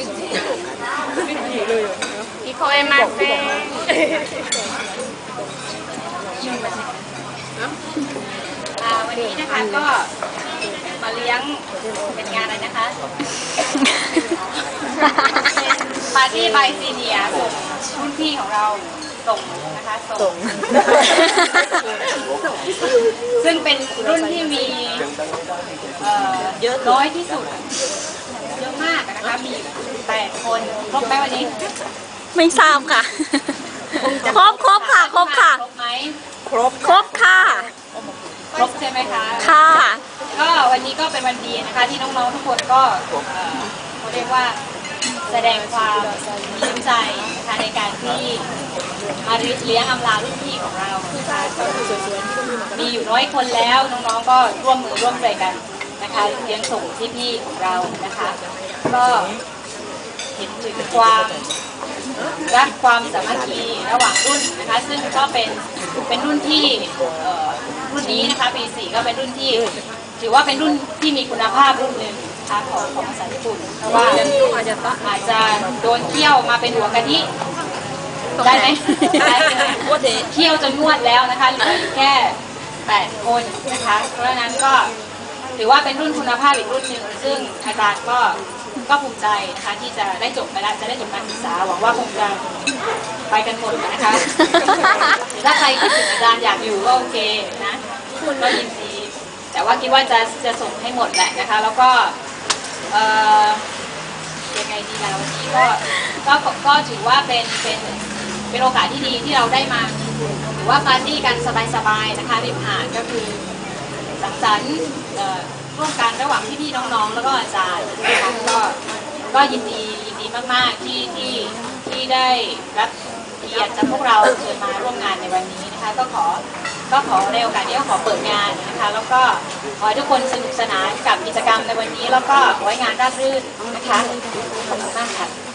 อีคเอมาเซ่าวันนี้นะคะก็มาเลี้ยงเป็นงานอะไรนะคะปาร์ตี้ใบซีเนียส่งรุ่นพี่ของเราส่งนะคะส่ง ซึ่งเป็นรุ่นที่มีเยอะน้อยที่สุด คนครบไหมวันนี้ไม่ทราบค่ะ ครบครบค่ะครบค่ะ ครบไหมครบครบค่ะ ครบใช่ไหมคะค่ะ ก็วันนี้ก็เป็นวันดีนะคะ ที่น้องๆทุกคนก็เอ่อเขาเรียกว่าแสดงความมีน้ำใจนะคะในการที่มาเลี้ยงอำลารุ่นพี่ของเรานะคะก็มีอยู่น้อยคนแล้วน้องๆก็ร่วมมือร่วมใจกันนะคะเลี้ยงส่งที่พี่ของเรานะคะ ก็ เห็นถึงความรักความสามัคคีระหว่างรุ่นนะคะ ซึ่งก็เป็นเป็นรุ่นที่เอ่อรุ่นนี้นะคะปีสี่ก็เป็นรุ่นที่ถือว่าเป็นรุ่นที่มีคุณภาพรุ่นหนึ่งนะคะของของภาษาญี่ปุ่นเพราะว่าอาจจะอาจจะโดนเคี่ยวมาเป็นหัวกะทิได้ไหมได้เลยเคี่ยวจนนวดแล้วนะคะเหลืออยู่แค่แปดคนนะคะเพราะฉะนั้นก็ถือว่าเป็นรุ่นคุณภาพอีกรุ่นหนึ่งซึ่งอาจารย์ก็ ก็ภูมิใจนะคะที่จะได้จบไปแล้วจะได้จบการศึกษาหวังว่าคงจะไปกันหมดนะคะถ้าใครคิดถึงอาจารย์อยากอยู่ก็โอเคนะก็ยินดี แต่ว่าคิดว่าจะจะส่งให้หมดแหละนะคะ แล้วก็เอ่อยังไงดีล่ะวันนี้ก็ก็ก็ถือว่าเป็นเป็นเป็นโอกาสที่ดีที่เราได้มาถือว่าปาร์ตี้กันสบายๆนะคะริมหาดก็คือสังสรรค์เอ่อ ร่วมกันระหว่างพี่ๆน้องๆ แล้วก็อาจารย์นะคะก็ก็ยินดียินดีมากๆที่ที่ที่ได้รับเกียรติจากพวกเราเชิญมาร่วมงานในวันนี้นะคะ ก็ขอก็ขอในโอกาสนี้ก็ขอเปิดงานนะคะ แล้วก็ขอให้ทุกคนสนุกสนานกับกิจกรรมในวันนี้ แล้วก็ขอให้งานราบรื่นนะคะขอบคุณมากค่ะ